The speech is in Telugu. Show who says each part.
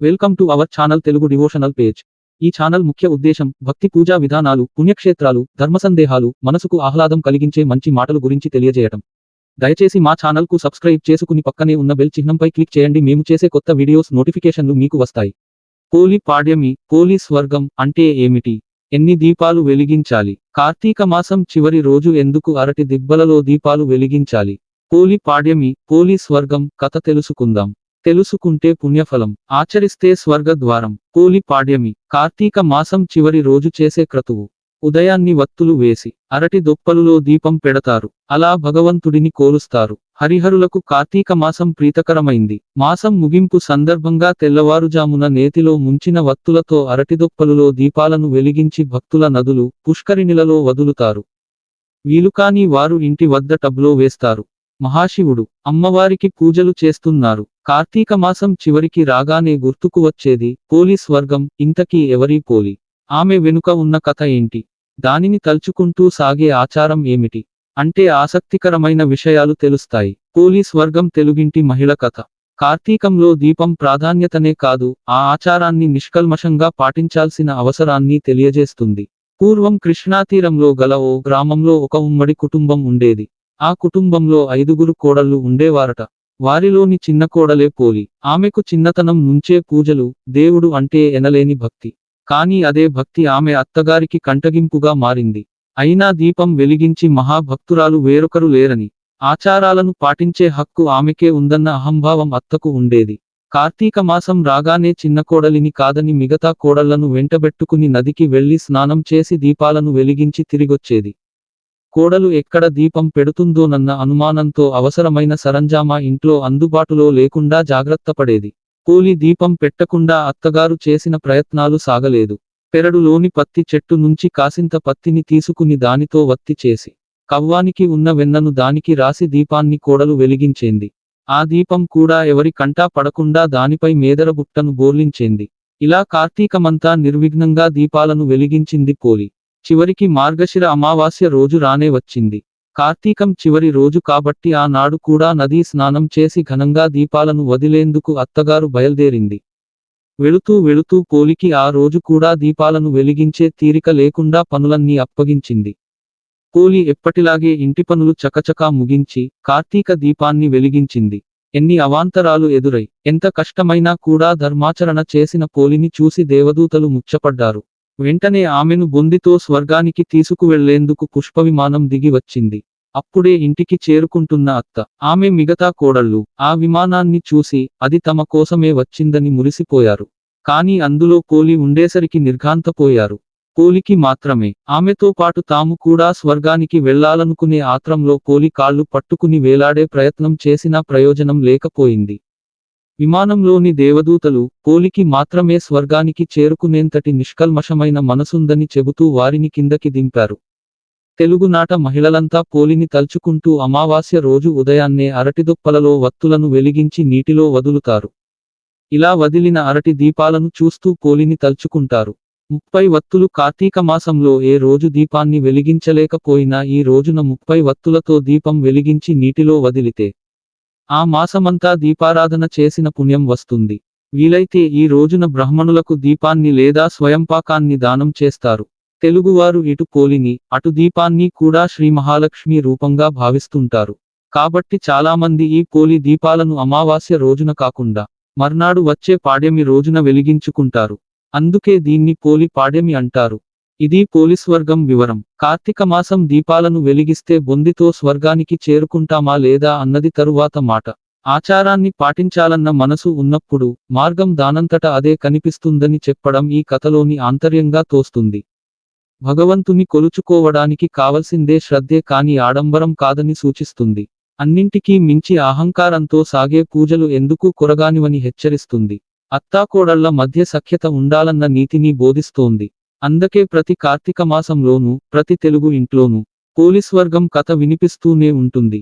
Speaker 1: Welcome to our channel Telugu devotional page ఈ ఛానల్ ముఖ్య ఉద్దేశం భక్తి పూజా విధానాలు పుణ్యక్షేత్రాలు ధర్మసందేహాలు మనసుకు ఆహ్లాదం కలిగించే మంచి మాటలు గురించి తెలియజేయటం. దయచేసి మా ఛానల్కు సబ్స్క్రైబ్ చేసుకుని పక్కనే ఉన్న బెల్ చిహ్నంపై క్లిక్ చేయండి మేము చేసే కొత్త వీడియోస్ నోటిఫికేషన్లు మీకు వస్తాయి. పోలి పాడ్యమి పోలి స్వర్గం అంటే ఏమిటి? ఎన్ని దీపాలు వెలిగించాలి? కార్తీక మాసం చివరి రోజు ఎందుకు అరటి దిబ్బలలో దీపాలు వెలిగించాలి? పోలి పాడ్యమి పోలి స్వర్గం కథ తెలుసుకుందాం. తెలుసుకుంటే పుణ్యఫలం. ఆచరిస్తే స్వర్గ ద్వారం పాడ్యమి. కార్తీక మాసం చివరి రోజు చేసే క్రతువు. ఉదయాన్ని వత్తులు వేసి అరటి దొప్పలులో దీపం పెడతారు. అలా భగవంతుడిని కోలుస్తారు హరిహరులకు కార్తీక మాసం ప్రీతకరమైంది. మాసం ముగింపు సందర్భంగా తెల్లవారుజామున నేతిలో ముంచిన వత్తులతో అరటిదొప్పలులో దీపాలను వెలిగించి భక్తుల నదులు పుష్కరిణిలలో వదులుతారు. వీలుకాని వారు ఇంటి వద్ద టబ్లో వేస్తారు. మహాశివుడు అమ్మవారికి పూజలు చేస్తున్నారు. కార్తీక మాసం చివరికి రాగానే గుర్తుకు వచ్చేది పోలీస్ స్వర్గం ఇంతకీ ఎవరీ పోలి? ఆమె వెనుక ఉన్న కథ ఏంటి? దానిని తలుచుకుంటూ సాగే ఆచారం ఏమిటి? అంటే ఆసక్తికరమైన విషయాలు తెలుస్తాయి. పోలీస్ స్వర్గం తెలుగింటి మహిళ కథ. కార్తీకంలో దీపం ప్రాధాన్యతనే కాదు ఆ ఆచారాన్ని నిష్కల్మషంగా పాటించాల్సిన అవసరాన్ని తెలియజేస్తుంది. పూర్వం కృష్ణాతీరంలో గల ఓ గ్రామంలో ఒక ఉమ్మడి కుటుంబం ఉండేది. ఆ కుటుంబంలో ఐదుగురు కోడళ్ళు ఉండేవారట. వారిలోని చిన్న కోడలే పోలి ఆమెకు చిన్నతనం నుంచే పూజలు దేవుడు అంటే ఎనలేని భక్తి. కానీ అదే భక్తి ఆమె అత్తగారికి కంటగింపుగా మారింది. అయినా దీపం వెలిగించి మహాభక్తురాలు వేరొకరు లేరని ఆచారాలను పాటించే హక్కు ఆమెకే ఉందన్న అహంభావం అత్తకు ఉండేది. కార్తీక మాసం రాగానే చిన్న కోడలిని కాదని మిగతా కోడళ్ళను వెంటబెట్టుకుని నదికి వెళ్ళి స్నానం చేసి దీపాలను వెలిగించి తిరిగొచ్చేది. కోడలు ఎక్కడ దీపం పెడుతుందోనన్న అనుమానంతో అవసరమైన సరంజామా ఇంట్లో అందుబాటులో లేకుండా జాగ్రత్తపడేది పోలి దీపం పెట్టకుండా అత్తగారు చేసిన ప్రయత్నాలు సాగలేదు. పెరడులోని పత్తి చెట్టు నుంచి కాసింత పత్తిని తీసుకుని దానితో వత్తి చేసి కవ్వానికి ఉన్న వెన్నను దానికి రాసి దీపాన్ని కోడలు వెలిగించేంది. ఆ దీపం కూడా ఎవరి కంటా పడకుండా దానిపై మేదరబుట్టను బోర్లించేంది. ఇలా కార్తీకమంతా నిర్విఘ్నంగా దీపాలను వెలిగించింది పోలి. చివరికి మార్గశిర అమావాస్య రోజు రానే వచ్చింది. కార్తీకం చివరి రోజు కాబట్టి ఆనాడు కూడా నదీ స్నానం చేసి ఘనంగా దీపాలను వదిలేందుకు అత్తగారు బయల్దేరింది. వెళుతూ వెళుతూ పోలికి ఆ రోజు కూడా దీపాలను వెలిగించే తీరిక లేకుండా పనులన్నీ అప్పగించింది. పోలి ఎప్పటిలాగే ఇంటి పనులు చకచకా ముగించి కార్తీక దీపాన్ని వెలిగించింది. ఎన్ని అవాంతరాలు ఎదురై ఎంత కష్టమైనా కూడా ధర్మాచరణ చేసిన పోలిని చూసి దేవదూతలు ముచ్చపడ్డారు. వెంటనే ఆమెను బొందితో స్వర్గానికి తీసుకువెళ్ళేందుకు పుష్పవిమానం దిగి వచ్చింది. అప్పుడే ఇంటికి చేరుకుంటున్న అత్త ఆమె మిగతా కోడళ్ళు ఆ విమానాన్ని చూసి అది తమ కోసమే వచ్చిందని మురిసిపోయారు. కాని అందులో పోలి ఉండేసరికి నిర్ఘాంతపోయారు. పోలికి మాత్రమే ఆమెతో పాటు తాము కూడా స్వర్గానికి వెళ్ళాలనుకునే ఆత్రంలో పోలి కాళ్ళు పట్టుకుని వేలాడే ప్రయత్నం చేసినా ప్రయోజనం లేకపోయింది. విమానంలోని దేవదూతలు పోలికి మాత్రమే స్వర్గానికి చేరుకునేంతటి నిష్కల్మషమైన మనసుందని చెబుతూ వారిని కిందకి దింపారు. తెలుగునాట మహిళలంతా పోలిని తలుచుకుంటూ అమావాస్య రోజు ఉదయాన్నే అరటిదొప్పలలో వత్తులను వెలిగించి నీటిలో వదులుతారు. ఇలా వదిలిన అరటి దీపాలను చూస్తూ పోలిని తలుచుకుంటారు. ముప్పై వత్తులు కార్తీక మాసంలో ఏ రోజు దీపాన్ని వెలిగించలేకపోయినా ఈ రోజున ముప్పై వత్తులతో దీపం వెలిగించి నీటిలో వదిలితే ఆ మాసమంతా దీపారాధన చేసిన పుణ్యం వస్తుంది. వీలైతే ఈ రోజున బ్రాహ్మణులకు దీపాన్ని లేదా స్వయంపాకాన్ని దానం చేస్తారు. తెలుగువారు ఇటు పోలిని అటు దీపాన్ని కూడా శ్రీ మహాలక్ష్మి రూపంగా భావిస్తుంటారు. కాబట్టి చాలామంది ఈ పోలి దీపాలను అమావాస్య రోజున కాకుండా మర్నాడు వచ్చే పాడ్యమి రోజున వెలిగించుకుంటారు. అందుకే దీన్ని పోలి పాడ్యమి అంటారు. ఇది పోలిస్వర్గం వివరం. కార్తీక మాసం దీపాలను వెలిగిస్తే బొందితో స్వర్గానికి చేరుకుంటామా లేదా అన్నది తరువాత మాట. ఆచారాన్ని పాటించాలన్న మనసు ఉన్నప్పుడు మార్గం దానంతట అదే కనిపిస్తుందని చెప్పడం ఈ కథలోని ఆంతర్యంగా తోస్తుంది. భగవంతుని కొలుచుకోవడానికి కావలసిందే శ్రద్ధే కాని ఆడంబరం కాదని సూచిస్తుంది. అన్నింటికీ మించి అహంకారంతో సాగే పూజలు ఎందుకు కొరగానివని హెచ్చరిస్తుంది. అత్తాకోడళ్ళ మధ్య సఖ్యత ఉండాలన్న నీతిని బోధిస్తోంది. అందకే ప్రతి కార్తీక మాసంలోనూ ప్రతి తెలుగు ఇంట్లోనూ పోలీస్వర్గం కథ వినిపిస్తూనే ఉంటుంది.